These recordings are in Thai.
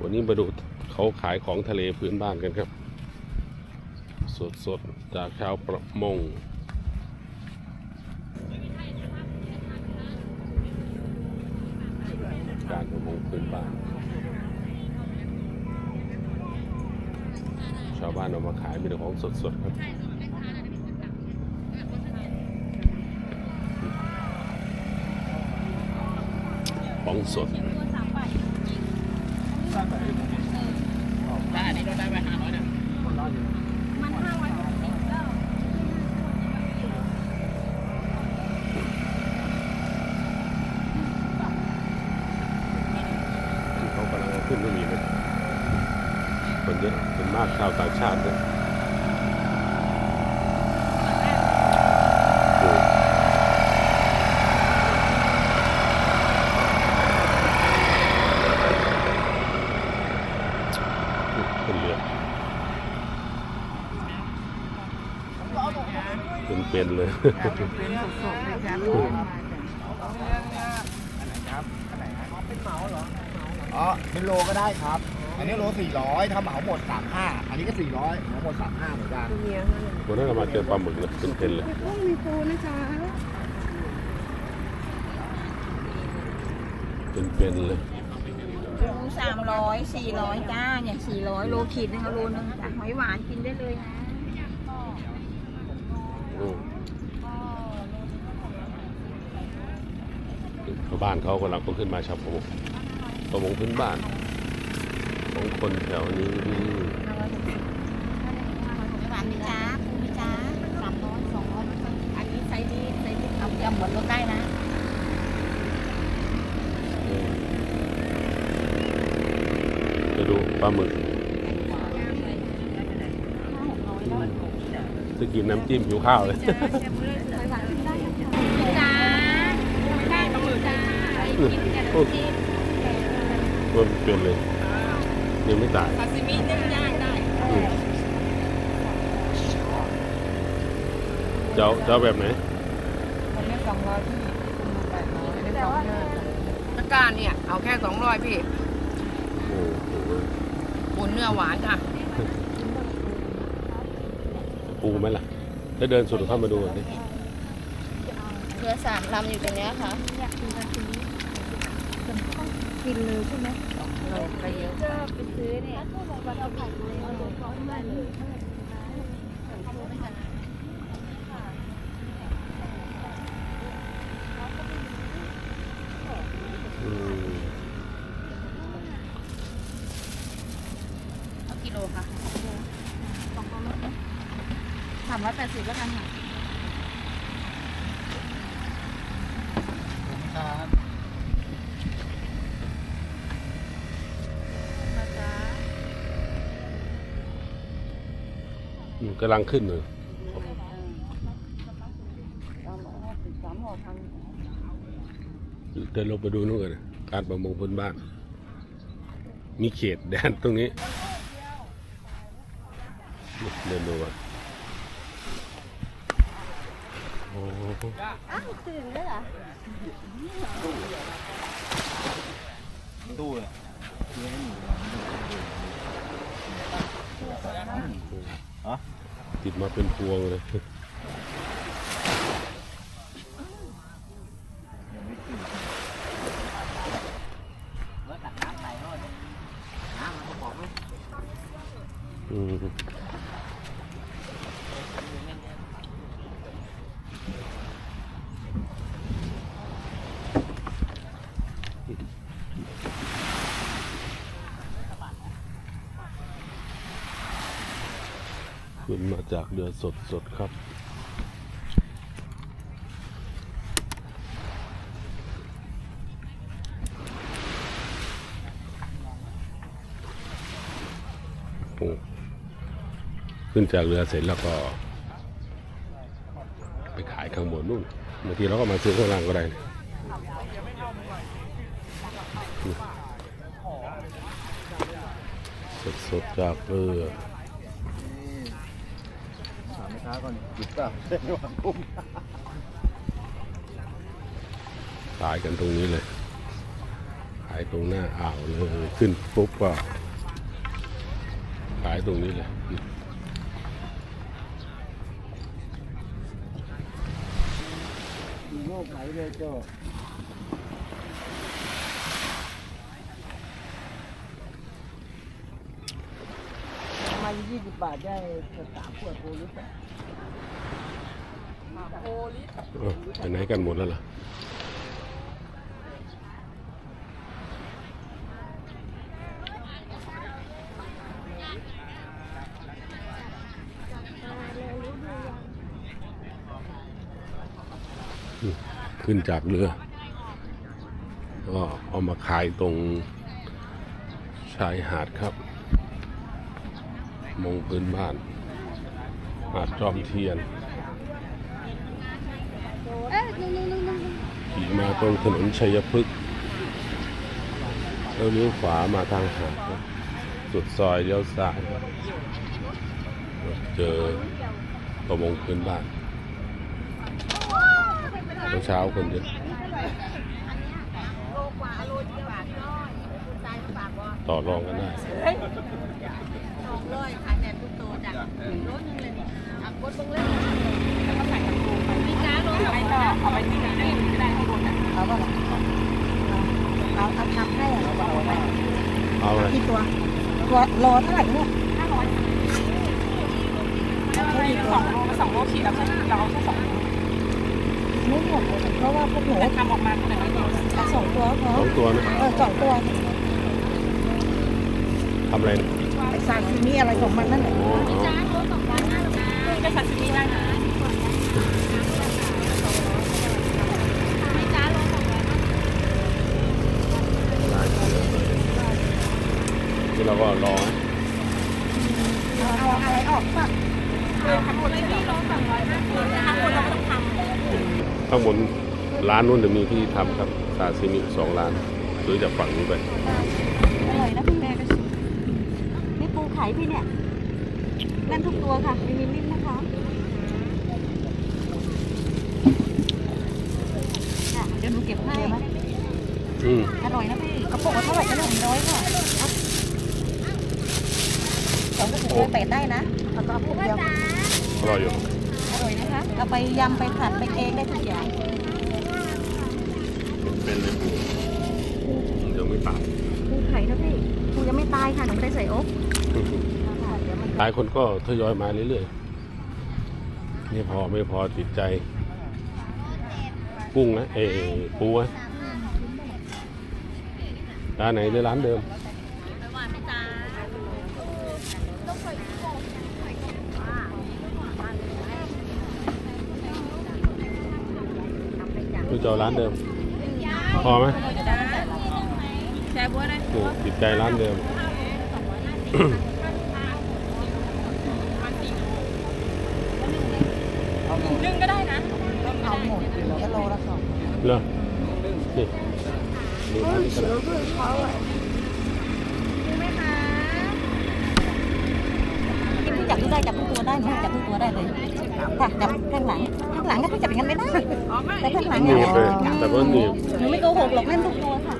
วันนี้มาดูเขาขายของทะเลพื้นบ้านกันครับ สดสดๆจากชาวประมง การประมงพื้นบ้าน ชาวบ้านเอามาขายมีแต่ของสดๆครับของสด ถ้าอันนี้เราได้ไปห้าร้อยเนี่ย มันห้าร้อยหกสิบแล้ว ที่เขากำลังเอาขึ้นก็มีนะคนเยอะเป็น มากชาวต่างชาติด้วยโอ้ขึ้นเรือเป็นเป็นๆเลย เป็นสดๆเลยครับอ๋อเป็นโลก็ได้ครับ อันนี้โลสี่ร้อยถ้าเหมาหมดสามห้าอันนี้ก็สี่ร้อยเหมาหมดสามห้าเหมือนกันวันนั้นเรามาเจอปลาหมึกเลยเป็นเป็นๆเลย กุ้งมีปูนะคะเป็นเป็นๆเลยปูสามร้อยสี่ร้อยจ้าเนี่ยสี่ร้อยโลขีดหนึงเอาโลนึงจ้ะหอยหวานกินได้เลยนะอืมชาวบ้านเขากำลังก็ขึ้นมาชาวประมงประมงพื้นบ้าน ของคนแถวนี้หอยหวามจ้าปูมีจ้าสามร้อยสองร้อยอันนี้ไซส์ดีไซส์ดีเอายำเหมือนรถได้นะจะดูปลาหมึกจะกินน้ำจิ้มหิวข้าวเลยหอยหวานกินได้จ้าได้ปลาหมึกจ้ากินกับน้ำจิ้มมันเป็นเล ยยังไม่ตายซาซิมินึ่งย่างได้อืมจะเอาจะเอาแบบไหนมันไม่สองร้อยพี่คุณมาแปดร้อยไม่สองเดือนตะกร้ารเนี่ย เอาแค่สองร้อยพี่โอ้โหปูเนื้อหวานค่ะ ปูไหมล่ะ ถ้าเดินสุดเข้ามาดูก่อนดิเรือสามลำอยู่ตรงเนี้ยค่ะกินเลยใช่ไหม เราไปเยอะก็ไปซื้อเนี่ยวันเอาผักเลยเอาตัวก้อนมาเลยอืมเอากิโลค่ะสองร้อยสามร้อยแปดสิบแล้วกันค่ะ ครับ นะจ๊ะ อืม กำลังขึ้นเลยสามห่อพันเดินลงไปดูนู่นกันนะการประมงพื้นบ้าน มีเขตแดนตรงนี้ เดินดูก่อนโอ้โหอ้าวตื่นแล้วเหรอตู้เนี่ย ติดมาเป็นพวงเลยอืม จากเรือสดสดครับโอ้ขึ้นจากเรือเสร็จแล้วก็ ไปขายข้างบนนู่นบางทีเราก็มาซื้อข้างล่างก็ได้สดสดๆจากเรือ ถามแม่ค้าก่อนหยุดป่ะเส้นหวานกุ้งขายกันตรงนี้เลยขายายตรงหน้าอ่าวเลย ขึ้นปุ๊บก็ขายตรงนี้เลยโลกไหนเลยเจ้าทำไม ยี่สิบบาทได้สามขวดโอลิสเออไปไหนกันหมดแล้วล่ะขึ้นจากเรือ ก็เอามาขายตรงชายหาดครับ มงพื้นบ้านหาดจอมเทียนเอ๊ะนึงนึงนึงนึงขี่มาตรงถนนชัยพฤกษ์แล้วเลี้ยวขวามาทางหาดสุดซอยเลี้ยวซ้ายเจอประมงพื้นบ้านเช้าคนเยอะต่อรองกันได้ สองร้อยขายแต่ทุกตัวจ้ะรถนึงเลยนี่อะกดเบิ่งเลยแล้วก็ใส่กระปุกไปมีจ้ารถไปต่อเอาไปที่ไหนได้ไม่ได้ที่รถอะเอาป่ะเอาเอาทำให้เอาเอาไปเอาเลยกี่ตัวตัวโลเท่าไหร่เนี่ยห้าร้อยไม่มีตัวสองโลสองโลขีดแล้วใช่ไหมเราเอาแค่สองโลไม่หมดเลยเพราะว่าพวกหนูแต่ทำออกมาเท่าไหร่ก็เอาสองตัวพอสองตัวนะเออสองตัวทำอะไรนะไอ้ ซาซิมิอะไรของมันนั่นแหละโอ้เอาจ้ารถสองร้อยห้าสิบก็ซาซิมิได้นะมีจ้ารถสองร้อยห้าสิบลายเสือที่เราก็รอเอาเอาอะไรออกป่ะทำหมดเลยที่รถสองร้อยห้าสิบทำหมดเราก็ต้องทำข้างบนร้านนู้นจะมีที่ทำครับซาซิมิสองร้านซื้อจากฝั่งนี้ไป อร่อยนะคุณแม่ก็ชิมนี่ปูไข่ พี่เนี่ยเล่นทุกตัวค่ะมีมินิ่มนะคะค่ะเดี๋ยวหนูเก็บให้ไหมอืมอร่อยนะพี่กระปุกละเท่าไหร่ก็หนึ่งร้อยค่ะเอาสองกระปุกเลยแปดได้นะเอากระปุกเดียวอร่อยอยู่อร่อยนะคะเอาไปยำไปผัดไปแกงได้ทุกอย่างเป็นเลยปูเดี๋ยวไม่ตายปูไข่นะพี่ปูยังไม่ตายค่ะหนูไม่ได้ใส่อบค่ะเดี๋ยวมัน หลายคนก็ทยอยมาเรื่อยๆนี่พอไม่พอติดใจ กุ้งนะเออปูนะร้านไหนในร้านเดิมรู้จะเอาร้านเดิม พอไหมแชร์บัวได้นี่ติดใจร้านเดิม นึ่งก็ได้นะเอาหมดก็โลละสองเหรอนี่นี่ร้านนี้ก็ได้พี่จับที่ได้จับทุกตัวได้หนูจับทุกตัวได้เลยค่ะจับข้างหลังข้างหลังก็พี่จับอย่างนั้นไม่ได้แต่ข้างหลังหเนี่ยบเลยแต่ว่าหนีบหนูไม่โกหกหรอกเล่นทุกตัวค่ะ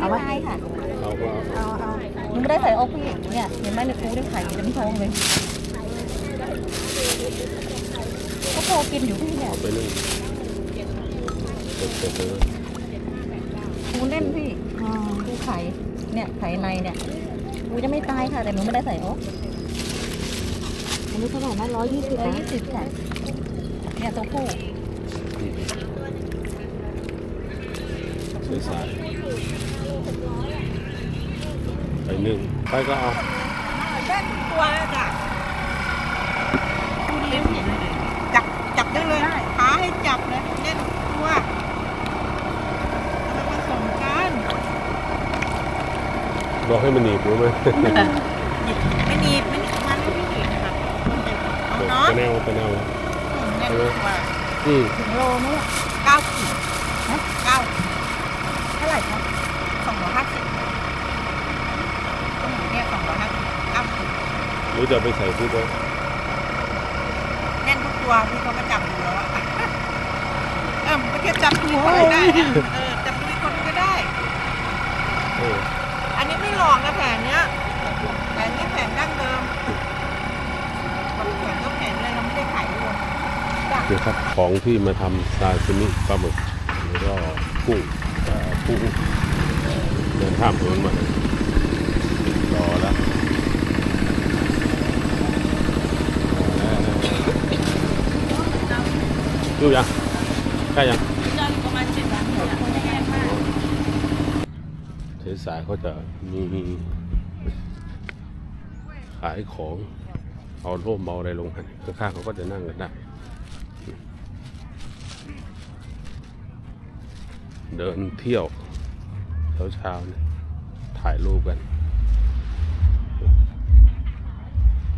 เอาไว้ค่ะเราก็เอาเอา เอาหนูไม่ได้ใส่อกพี่เนี่ยเห็นไหมในปูได้ไข่เต็มท้องเลยก็พอกินอยู่พี่เนี่ยเอาไปนึ่งเสร็จๆเลยปูเล่นพี่ปูไข่เนี่ยไข่ในเนี่ยปูจะไม่ตายค่ะแต่หนูไม่ได้ใส่อกอันนี้เท่าไหร่นะร้อยยี่สิบร้อยยี่สิบค่ะเนี่ยตัวผู้เสียสายไป นึ่งไปก็เอาตัวจ้ะจับจับได้เลยหาให้จับเลยเล่นตัวแล้วผสมกันบอกให้มันหนีบรู้ไหมไม่หนีบไม่หนีบมันไม่หนีบค่ะเอาเนาะไปแนวไปแนวแน่นกว่าอืมถึงโลไหมเนี่ยเก้าขีดนะเก้า เท่าไหร่คะ สองร้อยห้าสิบต้องหมูเนี่ยสองร้อยห้าสิบเก้าขีด หรือจะไปใส่พุกไว้แน่นทุกตัวที่เขามาจับดูแล้วอะเออไม่แค่จับตัวก็ได้นะเออจับตัวคนก็ได้ออกนะแผงเนี้ยแผงนี้แผงดั้งเดิมมันแผงก็แผงเลยเราไม่ได้ขายรวมนี่ครับของที่มาทำซาซิมิปลาหมึกแล้วก็กุ้งเอ่อกุ้งเดินข้ามถนนมาเลยรอแล้ว ดูยังใกล้ยังจอนประมาณเจ็ดวันเนี่ยแย่มากสายๆเขาจะมีขายของเอาร่มเอาอะไรลงกันข้างๆเขาก็จะนั่งกันได้ เดินเที่ยวเช้าๆเนี่ยถ่ายรูปกัน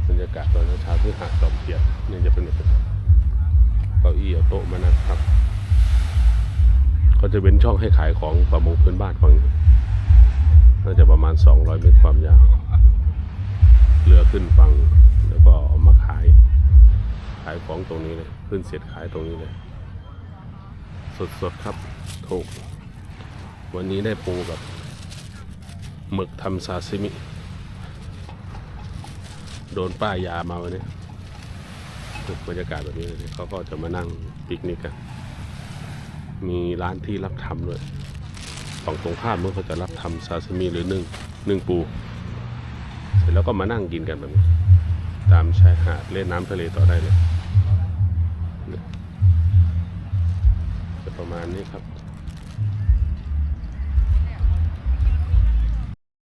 บรรยากาศตอนเช้าที่หาดจอมเทียนเนี่ยจะเป็นแบบนี้ ก้าอี้เอาโต๊ะมานั่งครับเขาจะเป็นช่องให้ขายของประมงพื้นบ้านฝั่งนี้น่าจะประมาณ 200 เมตรความยาวเรือขึ้นฝั่งแล้วก็เอามาขาย ขายของตรงนี้เลยขึ้นเสร็จขายตรงนี้เลยสดๆครับถูก วันนี้ได้ปูกับหมึกทำซาซิมิ โดนป้ายามาวันนี้ บรรยากาศแบบนี้เลยเขาก็จะมานั่งปิกนิกกัน มีร้านที่รับทำด้วยฝั่งตรงข้ามเมื่อเขาจะรับทำซาซิมิหรือนึ่งนึ่งปู เสร็จแล้วก็มานั่งกินกันแบบนี้ ตามชายหาดเล่นน้ำทะเลต่อได้เลยจะประมาณนี้ครับ